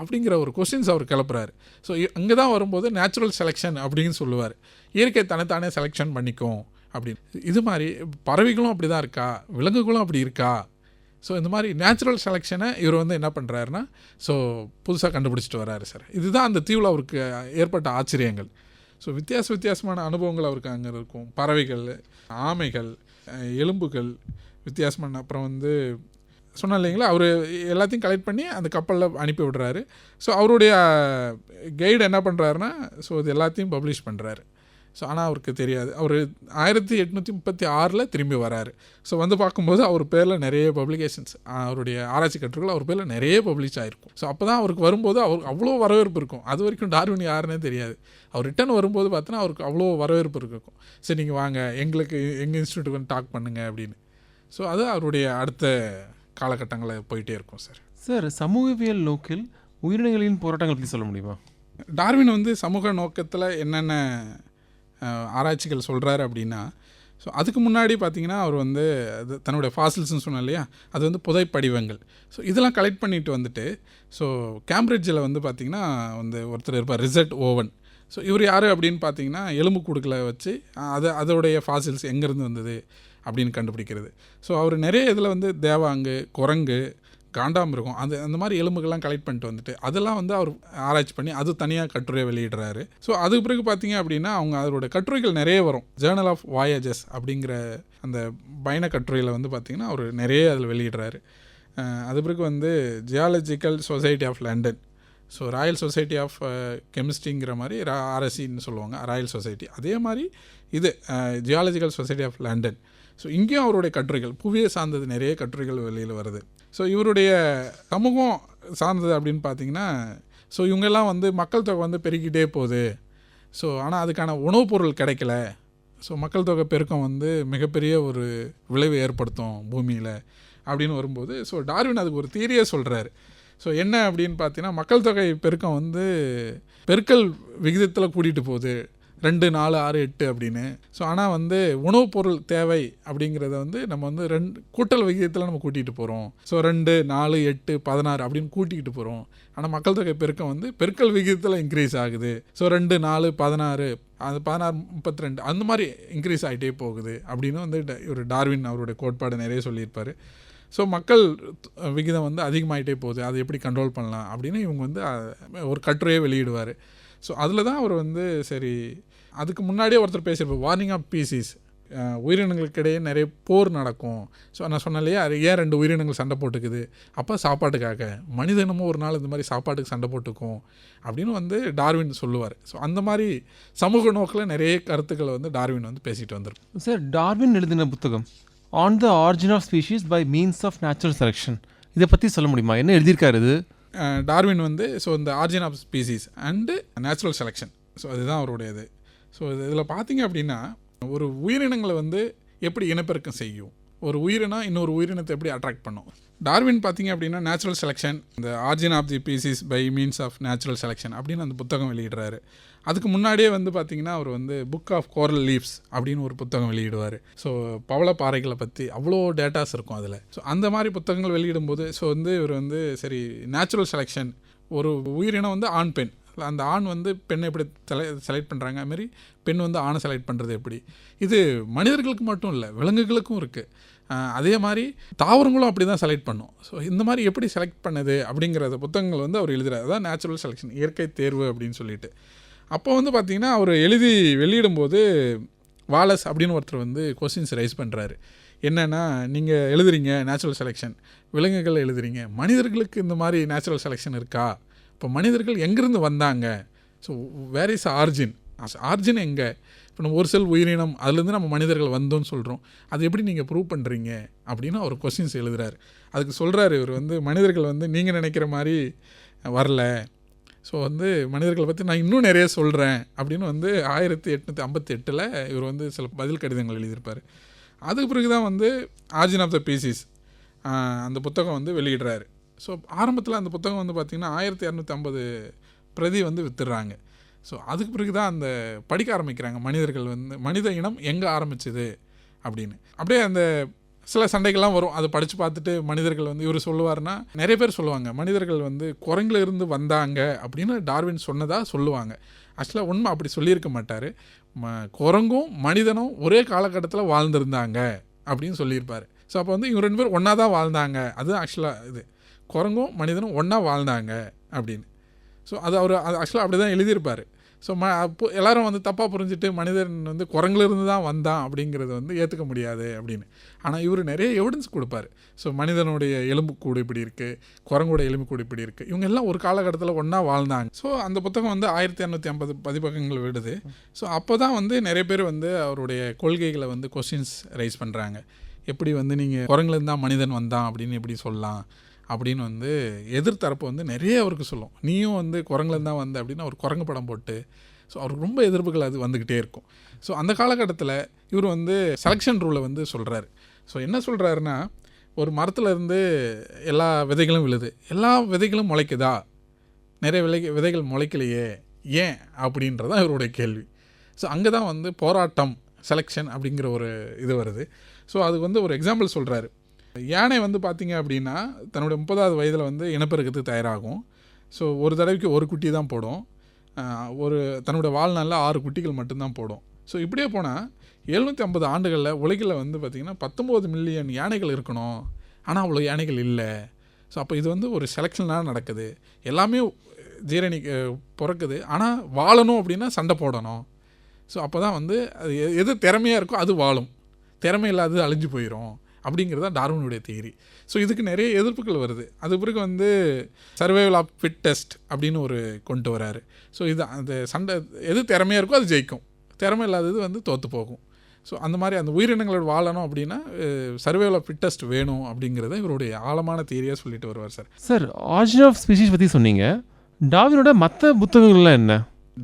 அப்படிங்கிற ஒரு கொஸ்டின்ஸ் அவர் கிளப்புறாரு. ஸோ அங்கே தான் வரும்போது நேச்சுரல் செலெக்ஷன் அப்படின்னு சொல்லுவார். இயற்கை தனித்தானே செலெக்ஷன் பண்ணிக்கும் அப்படின்னு. இது மாதிரி பறவைகளும் அப்படி தான் இருக்கா? விலங்குகளும் அப்படி இருக்கா? ஸோ இந்த மாதிரி நேச்சுரல் செலெக்ஷனை இவர் வந்து என்ன பண்ணுறாருன்னா ஸோ புதுசாக கண்டுபிடிச்சிட்டு வராரு சார் இதுதான் அந்த தீவில் அவருக்கு ஏற்பட்ட ஆச்சரியங்கள். ஸோ வித்தியாச வித்தியாசமான அனுபவங்கள் அவருக்கு அங்கே இருக்கும். பறவைகள் ஆமைகள் எலும்புகள் வித்தியாசமான அப்புறம் வந்து சொன்னேன் இல்லைங்களா அவர் எல்லாத்தையும் கலெக்ட் பண்ணி அந்த கப்பலில் அனுப்பி விடுறாரு. ஸோ அவருடைய கைடு என்ன பண்ணுறாருன்னா ஸோ இது எல்லாத்தையும் பப்ளிஷ் பண்ணுறாரு ஸோ ஆனால் அவருக்கு தெரியாது. அவர் ஆயிரத்தி எட்நூற்றி முப்பத்தி ஆறில் திரும்பி வராரு. ஸோ வந்து பார்க்கும்போது அவர் பேரில் நிறைய பப்ளிகேஷன்ஸ் அவருடைய ஆராய்ச்சி கட்டுரைகள் அவர் பேரில் நிறைய பப்ளிஷ் ஆகிருக்கும் ஸோ அப்போ தான் அவருக்கு வரும்போது அவருக்கு அவ்வளோ வரவேற்பு இருக்கும். அது வரைக்கும் டார்வின் யாருன்னே தெரியாது. அவர் ரிட்டர்ன் வரும்போது பார்த்தோன்னா அவருக்கு அவ்வளோ வரவேற்பு இருக்கும். சரி நீங்கள் வாங்க. எங்களுக்கு எங்கள் இன்ஸ்டியூட்டுக்கு வந்து டாக் பண்ணுங்கள் அப்படின்னு. ஸோ அது அவருடைய அடுத்த காலகட்டங்களில் போயிட்டே இருக்கும் சார். சார் சமூகவியல் நோக்கில் உயிரினங்களின் போராட்டங்கள் பற்றி சொல்ல முடியுமா? டார்வின் வந்து சமூக நோக்கத்தில் என்னென்ன ஆராய்ச்சிகள் சொல்கிறாரு அப்படின்னா ஸோ அதுக்கு முன்னாடி பார்த்தீங்கன்னா அவர் வந்து அது தன்னுடைய ஃபாசில்ஸ்னு சொன்னேன் இல்லையா? அது வந்து புதைப்படிவங்கள். ஸோ இதெல்லாம் கலெக்ட் பண்ணிட்டு வந்துட்டு ஸோ கேம்பிரிட்ஜில் வந்து பார்த்திங்கன்னா வந்து ஒருத்தர் இருப்பார் ரிசர்ட் ஓவன். ஸோ இவர் யார் அப்படின்னு பார்த்தீங்கன்னா எலும்பு கூடுகளை வச்சு அது அதோடைய ஃபாசில்ஸ் எங்கேருந்து வந்தது? அப்படின்னு கண்டுபிடிக்கிறது. ஸோ அவர் நிறைய இதில் வந்து தேவாங்கு குரங்கு காண்டாமிருகம் அந்த அந்த மாதிரி எலும்புகள்லாம் கலெக்ட் பண்ணிட்டு வந்துட்டு அதெல்லாம் வந்து அவர் ஆராய்ச்சி பண்ணி அது தனியாக கட்டுரை வெளியிடுறாரு. ஸோ அதுக்கு பிறகு பார்த்தீங்க அப்படின்னா அவங்க அதோட கட்டுரைகள் நிறைய வரும். ஜேர்னல் ஆஃப் வாயேஜஸ் அப்படிங்கிற அந்த பயண கட்டுரையில் வந்து பார்த்திங்கன்னா அவர் நிறைய அதில் வெளியிடுறாரு. அது பிறகு வந்து geological society of London so royal society of கெமிஸ்ட்ரிங்கிற மாதிரி ஆர்எஸ்சின்னு சொல்லுவாங்க ராயல் சொசைட்டி அதே மாதிரி இது geological society of London so இங்கேயும் அவருடைய கட்டுரைகள் புவியை சார்ந்தது நிறைய கட்டுரைகள் வெளியில் வருது. ஸோ இவருடைய சமூகம் சார்ந்தது அப்படின்னு பார்த்தீங்கன்னா ஸோ இவங்கெல்லாம் வந்து மக்கள் தொகை வந்து பெருகிட்டே போகுது. ஸோ ஆனால் அதுக்கான உணவுப் பொருள் கிடைக்கல. ஸோ மக்கள் தொகை பெருக்கம் வந்து மிகப்பெரிய ஒரு விளைவு ஏற்படுத்தும் பூமியில் அப்படின்னு வரும்போது ஸோ டார்வின் அதுக்கு ஒரு தீரியை சொல்கிறாரு ஸோ என்ன அப்படின்னு பார்த்தீங்கன்னா மக்கள் தொகை பெருக்கம் வந்து பெருக்கல் விகிதத்தில் கூட்டிகிட்டு போகுது. ரெண்டு நாலு ஆறு எட்டு அப்படின்னு. ஸோ ஆனால் வந்து உணவுப் பொருள் தேவை அப்படிங்கிறத வந்து நம்ம வந்து ரெண்டு கூட்டல் விகிதத்தில் நம்ம கூட்டிகிட்டு போகிறோம் ஸோ ரெண்டு நாலு எட்டு பதினாறு அப்படின்னு கூட்டிகிட்டு போகிறோம் ஆனால் மக்கள் தொகை பெருக்கம் வந்து பெருக்கல் விகிதத்தில் இன்க்ரீஸ் ஆகுது. ஸோ ரெண்டு நாலு பதினாறு அது பதினாறு முப்பத்தி ரெண்டு அந்த மாதிரி இன்க்ரீஸ் ஆகிட்டே போகுது அப்படின்னு வந்து ட- இவர் டார்வின் அவருடைய கோட்பாடு நிறைய சொல்லியிருப்பார். ஸோ மக்கள் விகிதம் வந்து அதிகமாகிட்டே போகுது. அதை எப்படி கண்ட்ரோல் பண்ணலாம் அப்படின்னு இவங்க வந்து ஒரு கட்டுரையை வெளியிடுவார். ஸோ அதில் தான் அவர் வந்து சரி அதுக்கு முன்னாடியே ஒருத்தர் பேசியிருப்பார். வார்னிங் ஆஃப் பீசிஸ் உயிரினங்களுக்கு இடையே நிறைய போர் நடக்கும். ஸோ நான் சொன்னேன் இல்லையா அது ஏன் ரெண்டு உயிரினங்கள் சண்டை போட்டுக்குது? அப்போ சாப்பாட்டுக்காக. மனிதனமும் ஒரு நாள் இந்த மாதிரி சாப்பாட்டுக்கு சண்டை போட்டுக்கும் அப்படின்னு வந்து டார்வின் சொல்லுவார். ஸோ அந்த மாதிரி சமூக நோக்கில் நிறைய கருத்துக்களை வந்து டார்வின் வந்து பேசிட்டு வந்திருக்கும். சார் டார்வின் எழுதின புத்தகம் on the origin of species by means of natural selection இதை பற்றி சொல்ல முடியுமா? என்ன எழுதியிருக்காரு இது? டார்வின் வந்து ஸோ இந்த origin of species and natural selection so அதுதான் அவருடைய இது ஸோ இது இதில் பார்த்தீங்க அப்படின்னா ஒரு உயிரினங்களை வந்து எப்படி இனப்பெருக்கம் செய்யும்? ஒரு உயிரினா இன்னொரு உயிரினத்தை எப்படி அட்ராக்ட் பண்ணும்? டார்வின் பார்த்தீங்க அப்படின்னா நேச்சுரல் செலெக்ஷன் இந்த origin of the species by means of natural selection அப்படின்னு அந்த புத்தகம் வெளியிடுறாரு. அதுக்கு முன்னாடியே வந்து பார்த்தீங்கன்னா அவர் வந்து புக் ஆஃப் கோரல் லீவ்ஸ் அப்படின்னு ஒரு புத்தகம் வெளியிடுவார். ஸோ பவள பாறைகளை பற்றி அவ்வளோ டேட்டாஸ் இருக்கும் அதில். ஸோ அந்த மாதிரி புத்தகங்கள் வெளியிடும்போது ஸோ வந்து இவர் வந்து சரி நேச்சுரல் செலெக்ஷன் ஒரு உயிரினம் வந்து ஆண் பெண். அந்த ஆண் வந்து பெண்ணை எப்படி செலை செலக்ட் பண்ணுறாங்க அதுமாரி பெண் வந்து ஆணை செலக்ட் பண்ணுறது எப்படி? இது மனிதர்களுக்கு மட்டும் இல்லை விலங்குகளுக்கும் இருக்குது அதே மாதிரி தாவரங்களும் அப்படி தான் செலக்ட் பண்ணும். ஸோ இந்த மாதிரி எப்படி செலக்ட் பண்ணுது அப்படிங்கிறத புத்தகங்கள் வந்து அவர் எழுதுறாரு. அதான் நேச்சுரல் செலெக்ஷன் இயற்கை தேர்வு அப்படின்னு சொல்லிட்டு. அப்போ வந்து பார்த்திங்கன்னா அவர் எழுதி வெளியிடும்போது வாலஸ் அப்படின்னு ஒருத்தர் வந்து கொஸ்டின்ஸ் ரைஸ் பண்ணுறாரு என்னென்னா நீங்கள் எழுதுறீங்க நேச்சுரல் செலெக்ஷன் விலங்குகள் எழுதுறீங்க. மனிதர்களுக்கு இந்த மாதிரி நேச்சுரல் செலெக்ஷன் இருக்கா? இப்போ மனிதர்கள் எங்கேருந்து வந்தாங்க? So where is origin origin எங்கே? இப்போ நம்ம ஒரு செல் உயிரினம் அதுலேருந்து நம்ம மனிதர்கள் வந்தோம்னு சொல்கிறோம் அது எப்படி நீங்கள் ப்ரூவ் பண்ணுறீங்க அப்படின்னு அவர் கொஸ்டின்ஸ் எழுதுறாரு. அதுக்கு சொல்கிறாரு இவர் வந்து மனிதர்கள் வந்து நீங்கள் நினைக்கிற மாதிரி வரல. ஸோ வந்து மனிதர்களை பற்றி நான் இன்னும் நிறைய சொல்கிறேன் அப்படின்னு வந்து ஆயிரத்தி எட்நூற்றி ஐம்பத்தி எட்டில் இவர் வந்து சில பதில் கடிதங்கள் எழுதியிருப்பார். அதுக்கு பிறகு தான் வந்து ஆர்ஜின் ஆஃப் த பீசிஸ் அந்த புத்தகம் வந்து வெளியிடுறாரு. ஸோ ஆரம்பத்தில் அந்த புத்தகம் வந்து பார்த்திங்கன்னா ஆயிரத்தி இரநூத்தி ஐம்பது பிரதி வந்து வித்துடுறாங்க. ஸோ அதுக்கு பிறகு தான் அந்த படிக்க ஆரம்பிக்கிறாங்க மனிதர்கள் வந்து மனித இனம் எங்கே ஆரம்பிச்சது அப்படின்னு. அப்படியே அந்த சில சண்டைகள்லாம் வரும். அதை படித்து பார்த்துட்டு மனிதர்கள் வந்து இவர் சொல்லுவார்னா நிறைய பேர் சொல்லுவாங்க மனிதர்கள் வந்து குரங்குல இருந்து வந்தாங்க அப்படின்னு டார்வின் சொன்னதாக சொல்லுவாங்க. ஆக்சுவலாக உண்மை அப்படி சொல்லியிருக்க மாட்டார். ம குரங்கும் மனிதனும் ஒரே காலகட்டத்தில் வாழ்ந்திருந்தாங்க அப்படின்னு சொல்லியிருப்பார். ஸோ அப்போ வந்து இவங்க ரெண்டு பேரும் ஒன்றா தான் வாழ்ந்தாங்க. அது ஆக்சுவலாக இது. குரங்கும் மனிதனும் ஒன்றா வாழ்ந்தாங்க அப்படின்னு. ஸோ அது அவர் அது ஆக்சுவலாக அப்படி தான் எழுதியிருப்பார். ஸோ ம அப்போ எல்லோரும் வந்து தப்பாக புரிஞ்சுட்டு மனிதன் வந்து குரங்குலேருந்து தான் வந்தான் அப்படிங்கிறது வந்து ஏற்றுக்க முடியாது அப்படின்னு. ஆனால் இவர் நிறைய எவிடன்ஸ் கொடுப்பாரு. ஸோ மனிதனுடைய எலும்புக்கூடு இப்படி இருக்குது குரங்கோட எலும்புக்கூடு இப்படி இருக்குது இவங்க எல்லாம் ஒரு காலகட்டத்தில் ஒன்றா வாழ்ந்தாங்க. ஸோ அந்த புத்தகம் வந்து ஆயிரத்தி இரநூத்தி ஐம்பது பதிப்பகங்கள் விடுது. ஸோ அப்போ தான் வந்து நிறைய பேர் வந்து அவருடைய கொள்கைகளை வந்து கொஸ்டின்ஸ் ரைஸ் பண்ணுறாங்க எப்படி வந்து நீங்கள் குரங்குலேருந்து தான் மனிதன் வந்தான் அப்படின்னு எப்படி சொல்லலாம்? அப்படின்னு வந்து எதிர்த்தரப்பு வந்து நிறைய அவருக்கு சொல்லும். நீயும் வந்து குரங்குலேருந்து தான் வந்த அப்படின்னு அவர் குரங்கு படம் போட்டு ஸோ அவருக்கு ரொம்ப எதிர்ப்புகள் அது வந்துக்கிட்டே இருக்கும். ஸோ அந்த காலகட்டத்தில் இவர் வந்து செலெக்ஷன் ரூலை வந்து சொல்கிறாரு ஸோ என்ன சொல்கிறாருன்னா ஒரு மரத்தில் இருந்து எல்லா விதைகளும் விழுது. எல்லா விதைகளும் முளைக்குதா? நிறைய விலை விதைகள் முளைக்கலையே. ஏன்? அப்படின்றதான் இவருடைய கேள்வி. ஸோ அங்கே தான் வந்து போராட்டம் செலெக்ஷன் அப்படிங்கிற ஒரு இது வருது. ஸோ அதுக்கு வந்து ஒரு எக்ஸாம்பிள் சொல்கிறாரு யானை வந்து பார்த்தீங்க அப்படின்னா தன்னுடைய முப்பதாவது வயதில் வந்து இனப்பெருக்கத்துக்கு தயாராகும். ஸோ ஒரு தடவைக்கு ஒரு குட்டி தான் போடும். ஒரு தன்னோட வாழ்நாளில் ஆறு குட்டிகள் மட்டும்தான் போடும். ஸோ இப்படியே போனால் எழுநூற்றி ஐம்பது ஆண்டுகளில் உலகில் வந்து பார்த்திங்கன்னா பத்தொம்போது மில்லியன் யானைகள் இருக்கணும். ஆனால் அவ்வளோ யானைகள் இல்லை. ஸோ அப்போ இது வந்து ஒரு செலெக்ஷனாக நடக்குது. எல்லாமே ஜீரணி பிறக்குது. ஆனால் வாழணும் அப்படின்னா சண்டை போடணும். ஸோ அப்போ தான் வந்து அது எ- எது திறமையாக இருக்கோ அது வாழும். திறமை இல்லாதது அழிஞ்சு போயிடும் அப்படிங்கிறது தான் டார்வினுடைய தியரி ஸோ இதுக்கு நிறைய எதிர்ப்புகள் வருது. அது பிறகு வந்து சர்வைவல் ஆஃப் ஃபிட் டெஸ்ட் அப்படின்னு ஒரு கொண்டு வராரு. ஸோ இது அந்த சண்டை எது திறமையாக இருக்கோ அது ஜெயிக்கும். திறமை இல்லாதது வந்து தோற்று போகும். ஸோ அந்த மாதிரி அந்த உயிரினங்களோட வாழணும் அப்படின்னா சர்வைவல் ஃபிட்டஸ்ட் வேணும் அப்படிங்கிறத இவருடைய ஆழமான தியரியாக சொல்லிட்டு வருவார் sir. Sir origin of species பற்றி சொன்னீங்க. டார்வினோட மற்ற புத்தகங்கள்லாம் என்ன?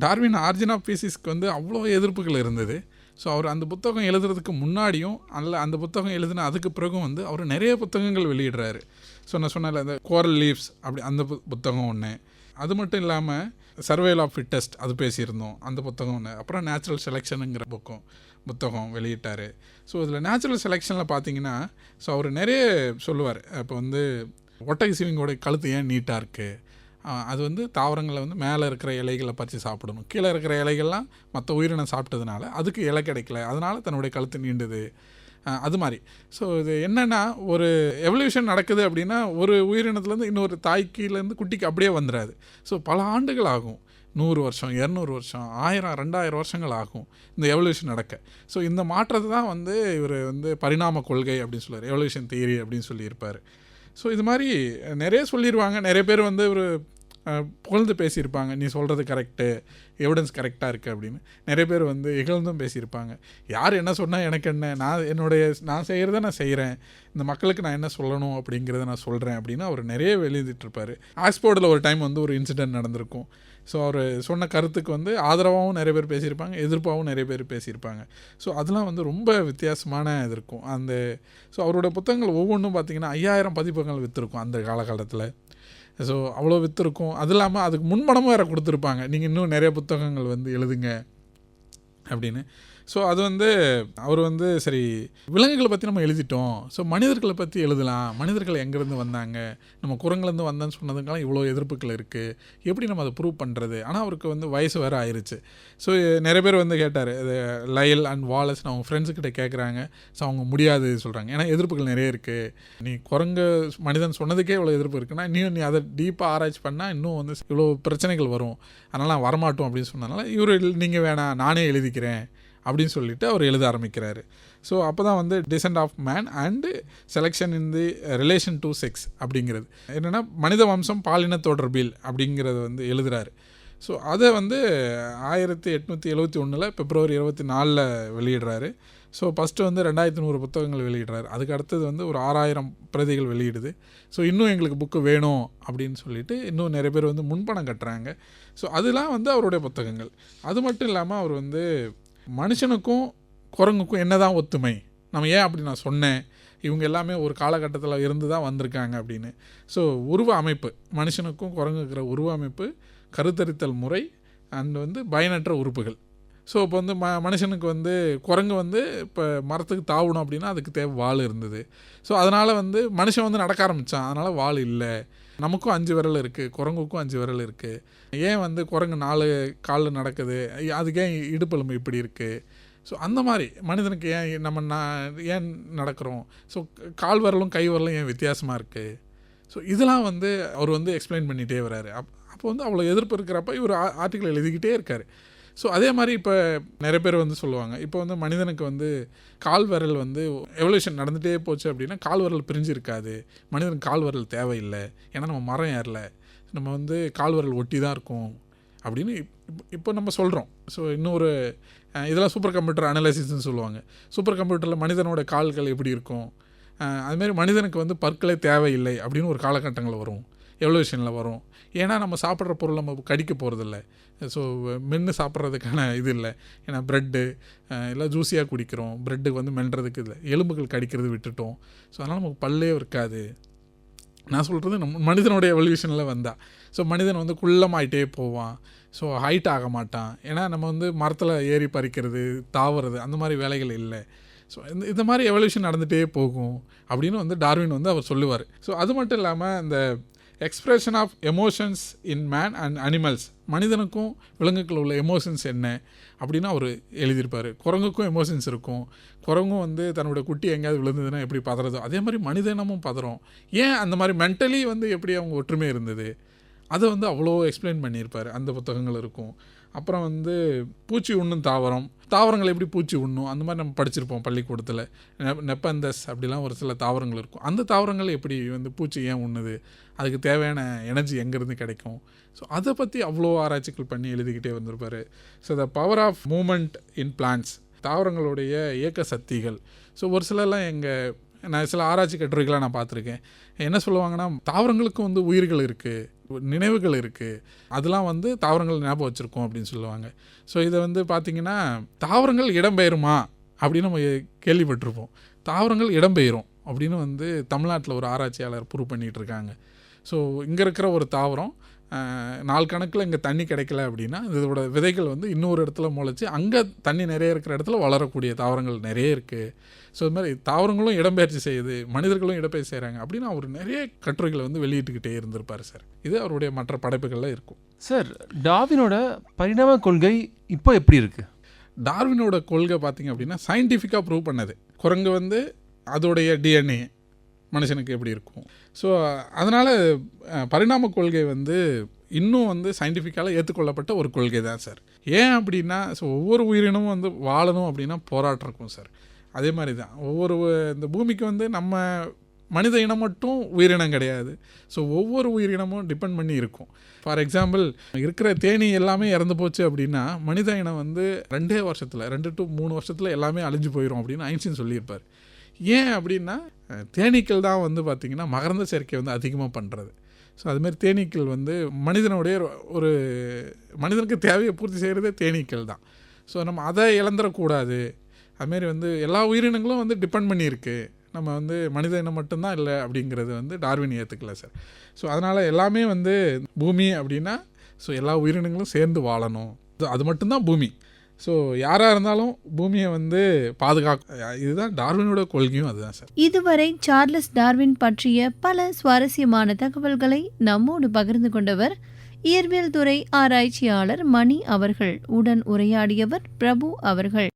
டார்வின் ஆர்ஜின் ஆஃப் பீசிஸ்க்கு வந்து அவ்வளோ எதிர்ப்புகள் இருந்தது. ஸோ அவர் அந்த புத்தகம் எழுதுறதுக்கு முன்னாடியும் அல்ல அந்த புத்தகம் எழுதின அதுக்கு பிறகும் வந்து அவர் நிறைய புத்தகங்கள் வெளியிடுறாரு. ஸோ நான் சொன்னால அந்த கோரல் லீவ்ஸ் அப்படி அந்த பு- புத்தகம் ஒன்று அது மட்டும் இல்லாமல் சர்வேல் ஆஃப் ஃபிட்டஸ்ட் அது பேசியிருந்தோம் அந்த புத்தகம் ஒன்று அப்புறம் நேச்சுரல் செலெக்ஷனுங்கிற புக்கம் புத்தகம் வெளியிட்டார். ஸோ இதில் நேச்சுரல் செலெக்ஷனில் பார்த்தீங்கன்னா ஸோ அவர் நிறைய சொல்லுவார். இப்போ வந்து ஒட்டகசிவிங்கோட கழுத்து ஏன் நீட்டாக இருக்குது அது வந்து தாவரங்களை வந்து மேலே இருக்கிற இலைகளை பறித்து சாப்பிடணும். கீழே இருக்கிற இலைகள்லாம் மற்ற உயிரினம் சாப்பிட்டதுனால அதுக்கு இலை கிடைக்கல. அதனால் தன்னுடைய கழுத்து நீண்டுது. அது மாதிரி. ஸோ இது என்னென்னா ஒரு எவல்யூஷன் நடக்குது அப்படின்னா ஒரு உயிரினத்துலேருந்து இன்னொரு தாய்க்கீலேருந்து குட்டிக்கு அப்படியே வந்துடாது ஸோ பல ஆண்டுகள் ஆகும். நூறு வருஷம் இரநூறு வருஷம் ஆயிரம் ரெண்டாயிரம் வருஷங்கள் ஆகும் இந்த எவல்யூஷன் நடக்க. ஸோ இந்த மாற்றத்தை தான் வந்து இவர் வந்து பரிணாம கொள்கை அப்படின்னு சொல்லுவார். எவல்யூஷன் தியரி அப்படின்னு சொல்லியிருப்பார். ஸோ இது மாதிரி நிறைய சொல்லிடுவாங்க நிறைய பேர் வந்து ஒரு புகழ்ந்து பேசியிருப்பாங்க. நீ சொல்கிறது கரெக்டு எவிடன்ஸ் கரெக்டாக இருக்குது அப்படின்னு. நிறைய பேர் வந்து இகழ்ந்தும் பேசியிருப்பாங்க. யார் என்ன சொன்னால் எனக்கு என்ன? நான் என்னுடைய நான் செய்கிறத நான் செய்கிறேன் இந்த மக்களுக்கு நான் என்ன சொல்லணும்? அப்படிங்கிறத நான் சொல்கிறேன் அப்படின்னு அவர் நிறைய வெளியிட்டுருப்பார் ஆக்ஸ்போர்டில் ஒரு டைம் வந்து ஒரு இன்சிடென்ட் நடந்திருக்கும். ஸோ அவர் சொன்ன கருத்துக்கு வந்து ஆதரவாகவும் நிறைய பேர் பேசியிருப்பாங்க எதிர்ப்பாகவும் நிறைய பேர் பேசியிருப்பாங்க. ஸோ அதெல்லாம் வந்து ரொம்ப வித்தியாசமான இது இருக்கும். அந்த ஸோ அவரோட புத்தகங்கள் ஒவ்வொன்றும் பார்த்தீங்கன்னா ஐயாயிரம் பதிப்பகங்கள் விற்றுருக்கும் அந்த காலகட்டத்தில். ஸோ அவ்வளோ விற்றுருக்கும் அது இல்லாமல் அதுக்கு முன்பணமும் வேறு கொடுத்துருப்பாங்க. நீங்கள் இன்னும் நிறைய புத்தகங்கள் வந்து எழுதுங்க அப்படின்னு. ஸோ அது வந்து அவர் வந்து சரி விலங்குகளை பற்றி நம்ம எழுதிட்டோம். ஸோ மனிதர்களை பற்றி எழுதலாம். மனிதர்கள் எங்கேருந்து வந்தாங்க? நம்ம குரங்குலேருந்து வந்தேன்னு சொன்னதுக்கெல்லாம் இவ்வளோ எதிர்ப்புகள் இருக்குது எப்படி நம்ம அதை ப்ரூவ் பண்ணுறது ஆனால் அவருக்கு வந்து வயசு வேறு ஆயிடுச்சு ஸோ நிறைய பேர் வந்து கேட்டார் இது லயல் அண்ட் வாலஸ் அவங்க ஃப்ரெண்ட்ஸுக்கிட்ட கேட்குறாங்க ஸோ அவங்க முடியாது சொல்கிறாங்க ஏன்னா எதிர்ப்புகள் நிறைய இருக்குது நீ குரங்கு மனிதன் சொன்னதுக்கே இவ்வளோ எதிர்ப்பு இருக்குன்னா இன்னும் நீ அதை டீப்பாக ஆராய்ச்சி பண்ணால் இன்னும் வந்து இவ்வளோ பிரச்சனைகள் வரும். அதனால் நான் வரமாட்டோம் அப்படின்னு சொன்னதுனால இவர் நீங்கள் வேணாம். நானே எழுதிக்கிறேன். அப்படின்னு சொல்லிட்டு அவர் எழுத ஆரம்பிக்கிறாரு. ஸோ அப்போ தான் வந்து descent of man and selection in the relation to sex அப்படிங்கிறது. என்னென்னா மனித வம்சம் பாலின தொடர்பில் அப்படிங்கிறது வந்து எழுதுறாரு. ஸோ அதை வந்து ஆயிரத்தி எட்நூற்றி எழுபத்தி ஒன்றில் பிப்ரவரி இருபத்தி நாலில் வெளியிடுறாரு. ஸோ ஃபஸ்ட்டு வந்து ரெண்டாயிரத்தி நூறு புத்தகங்கள் வெளியிடுறாரு. அதுக்கு அடுத்தது வந்து ஒரு ஆறாயிரம் பிரதிகள் வெளியிடுது. ஸோ இன்னும் எங்களுக்கு புக்கு வேணும் அப்படின்னு சொல்லிட்டு இன்னும் நிறைய பேர் வந்து முன்பணம் கட்டுறாங்க. ஸோ அதெலாம் வந்து அவருடைய புத்தகங்கள். அது மட்டும் இல்லாமல் அவர் வந்து மனுஷனுக்கும் குரங்குக்கும் என்னதான் ஒத்துமை? நம்ம ஏன் அப்படி நான் சொன்னேன்? இவங்க எல்லாமே ஒரு காலகட்டத்தில் இருந்து தான் வந்திருக்காங்க அப்படின்னு. ஸோ உருவ அமைப்பு. மனுஷனுக்கும் குரங்குக்கிற உருவ அமைப்பு கருத்தரித்தல் முறை அண்ட் வந்து பயனற்ற உறுப்புகள். ஸோ இப்போ வந்து ம மனுஷனுக்கு வந்து குரங்கு வந்து இப்போ மரத்துக்கு தாவணும் அப்படின்னா அதுக்கு தேவை வால் இருந்தது. ஸோ அதனால் வந்து மனுஷன் வந்து நடக்க ஆரம்பித்தான் அதனால் வால் இல்லை. நமக்கும் அஞ்சு விரல் இருக்குது குரங்குக்கும் அஞ்சு விரல் இருக்குது ஏன் வந்து குரங்கு நாலு காலில் நடக்குது? அதுக்கு ஏன் இடுப்பெலும்பு இப்படி இருக்குது ஸோ அந்த மாதிரி மனிதனுக்கு ஏன் நம்ம நான் ஏன் நடக்கிறோம்? ஸோ கால் விரலும் கை விரலும் ஏன் வித்தியாசமாக இருக்குது ஸோ இதெல்லாம் வந்து அவர் வந்து எக்ஸ்பிளைன் பண்ணிகிட்டே வராரு அப் அப்போ வந்து அவ்வளோ எதிர்ப்பு இருக்கிறப்ப இவர் ஆர்டிக்கல் எழுதிக்கிட்டே இருக்கார். ஸோ அதே மாதிரி இப்போ நிறைய பேர் வந்து சொல்லுவாங்க. இப்போ வந்து மனிதனுக்கு வந்து கால் விரல் வந்து எவல்யூஷன் நடந்துகிட்டே போச்சு அப்படின்னா கால் விரல் பிரிஞ்சு இருக்காது மனிதனுக்கு கால் விரல் தேவையில்லை. ஏன்னா நம்ம மரம் ஏறல. நம்ம வந்து கால் விரல் ஒட்டி தான் இருக்கும் அப்படின்னு இப் இப்போ நம்ம சொல்கிறோம் ஸோ இன்னொரு இதெல்லாம் சூப்பர் கம்ப்யூட்டர் அனலைசிஸ்ன்னு சொல்லுவாங்க. சூப்பர் கம்ப்யூட்டரில் மனிதனோட கால்கள் எப்படி இருக்கும்? அதுமாரி மனிதனுக்கு வந்து பற்களே தேவையில்லை அப்படின்னு ஒரு காலகட்டங்கள் வரும். எவல்யூஷனில் வரும்? ஏன்னா நம்ம சாப்பிட்ற பொருள் நம்ம கடிக்க போகிறதில்ல ஸோ மென்று சாப்பிட்றதுக்கான இது இல்லை. ஏன்னா ப்ரெட்டு இல்லை ஜூஸியாக குடிக்கிறோம். ப்ரெட்டுக்கு வந்து மென்றதுக்கு இல்லை. எலும்புகள் கடிக்கிறது விட்டுட்டோம். ஸோ அதனால் நமக்கு பல்லே இருக்காது. நான் சொல்கிறது நம் மனிதனுடைய எவல்யூஷனில் வந்தால் ஸோ மனிதன் வந்து குள்ளமாயிட்டே போவான். ஸோ ஹைட் ஆக மாட்டான். ஏன்னா நம்ம வந்து மரத்தில் ஏறி பறிக்கிறது தாவுறது அந்த மாதிரி வேலைகள் இல்லை. ஸோ இந்த இந்த மாதிரி எவல்யூஷன் நடந்துகிட்டே போகும் அப்படின்னு வந்து டார்வின் வந்து அவர் சொல்லுவார். ஸோ அது மட்டும் இல்லாமல் இந்த expression of emotions in man and animals மனிதனுக்கும் விலங்குகள் உள்ள எமோஷன்ஸ் என்ன அப்படின்னு அவர் எழுதியிருப்பார். குரங்குக்கும் எமோஷன்ஸ் இருக்கும். குரங்கும் வந்து தன்னோட குட்டி எங்கேயாவது விழுந்ததுன்னா எப்படி பதறதோ அதே மாதிரி மனிதனமும் பதறோம். ஏன் அந்த மாதிரி மென்டலி வந்து எப்படி அவங்க ஒற்றுமை இருந்தது? அதை வந்து அவ்வளோ எக்ஸ்பிளைன் பண்ணியிருப்பார். அந்த புத்தகங்கள் இருக்கும். அப்புறம் வந்து பூச்சி உண்ணும் தாவரம். தாவரங்கள் எப்படி பூச்சி உண்ணும்? அந்த மாதிரி நம்ம படிச்சிருப்போம் பள்ளிக்கூடத்தில். நெப்பந்தஸ் அப்படிலாம் ஒரு சில தாவரங்கள் இருக்கும். அந்த தாவரங்கள் எப்படி வந்து பூச்சி ஏன் உண்ணுது? அதுக்கு தேவையான எனர்ஜி எங்கேருந்து கிடைக்கும்? ஸோ அதை பற்றி அவ்வளோ ஆராய்ச்சிகள் பண்ணி எழுதிக்கிட்டே வந்திருப்பார். So the power of movement in plants தாவரங்களுடைய இயக்க சக்திகள். ஸோ ஒரு சிலர்லாம் எங்கள் நான் சில ஆராய்ச்சி கட்டுரைகளாக நான் பார்த்துருக்கேன். என்ன சொல்லுவாங்கன்னா தாவரங்களுக்கும் வந்து உயிர்கள் இருக்குது நினைவுகள் இருக்குது அதெல்லாம் வந்து தாவரங்கள் ஞாபகம் வச்சுருக்கோம் அப்படின்னு சொல்லுவாங்க. ஸோ இதை வந்து பார்த்திங்கன்னா தாவரங்கள் இடம்பெயருமா? அப்படின்னு நம்ம கேள்விப்பட்டிருப்போம். தாவரங்கள் இடம்பெயரும் அப்படின்னு வந்து தமிழ்நாட்டில் ஒரு ஆராய்ச்சியாளர் ப்ரூவ் பண்ணிகிட்டு இருக்காங்க. ஸோ இங்கே இருக்கிற ஒரு தாவரம் நாள் கணக்கில் இங்கே தண்ணி கிடைக்கல அப்படின்னா இதோட விதைகள் வந்து இன்னொரு இடத்துல முளைச்சி அங்கே தண்ணி நிறைய இருக்கிற இடத்துல வளரக்கூடிய தாவரங்கள் நிறைய இருக்குது ஸோ இது மாதிரி தாவரங்களும் இடம்பெயர்ச்சி செய்யுது மனிதர்களும் இடம்பெயர்ச்சி செய்கிறாங்க அப்படின்னு அவர் நிறைய கட்டுரைகளை வந்து வெளியிட்டுக்கிட்டே இருந்திருப்பார் சார். இது அவருடைய மற்ற படைப்புகளில் இருக்கும். சார் டார்வினோட பரிணாம கொள்கை இப்போ எப்படி இருக்கு? டார்வினோட கொள்கை பார்த்தீங்க அப்படின்னா சயின்டிஃபிக்காக ப்ரூவ் பண்ணது. குரங்கு வந்து அதோடைய டிஎன்ஏ மனுஷனுக்கு எப்படி இருக்கும்? ஸோ அதனால் பரிணாம கொள்கை வந்து இன்னும் வந்து சயின்டிஃபிக்கால் ஏற்றுக்கொள்ளப்பட்ட ஒரு கொள்கை தான் சார் ஏன் அப்படின்னா ஸோ ஒவ்வொரு உயிரினமும் வந்து வாழணும் அப்படின்னா போராட்டம் இருக்கும் சார் அதே மாதிரி தான். ஒவ்வொரு இந்த பூமிக்கு வந்து நம்ம மனித இனம் மட்டும் உயிரினம் கிடையாது. ஸோ ஒவ்வொரு உயிரினமும் டிபெண்ட் பண்ணி இருக்கும். ஃபார் எக்ஸாம்பிள் இருக்கிற தேனி எல்லாமே இறந்து போச்சு அப்படின்னா மனித இனம் வந்து ரெண்டே வருஷத்தில் ரெண்டு டு மூணு வருஷத்தில் எல்லாமே அழிஞ்சு போயிடும் அப்படின்னு ஐன்ஸ்டின் சொல்லியிருப்பார். ஏன் அப்படின்னா தேனீக்கள் தான் வந்து பார்த்திங்கன்னா மகரந்த சேர்க்கை வந்து அதிகமாக பண்ணுறது ஸோ அதுமாரி தேனீக்கள் வந்து மனிதனுடைய ஒரு மனிதனுக்கு தேவையை பூர்த்தி செய்கிறதே தேனீக்கள் தான். ஸோ நம்ம அதை இழந்துடக்கூடாது. அதுமாரி வந்து எல்லா உயிரினங்களும் வந்து டிபெண்ட் பண்ணியிருக்கு. நம்ம வந்து மனித இனம் மட்டும்தான் இல்லை அப்படிங்கிறது வந்து டார்வின் ஏற்றுக்கல சார் ஸோ அதனால் எல்லாமே வந்து பூமி அப்படின்னா ஸோ எல்லா உயிரினங்களும் சேர்ந்து வாழணும். அது மட்டும்தான் பூமி. ஸோ யாராக இருந்தாலும் பூமியை வந்து பாதுகாக்க இதுதான் டார்வினோட கொள்கையும் அதுதான் சார். இதுவரை சார்லஸ் டார்வின் பற்றிய பல சுவாரஸ்யமான தகவல்களை நம்மோடு பகிர்ந்து கொண்டவர் இயற்பியல் துறை ஆராய்ச்சியாளர் மணி அவர்கள். உடன் உரையாடியவர் பிரபு அவர்கள்.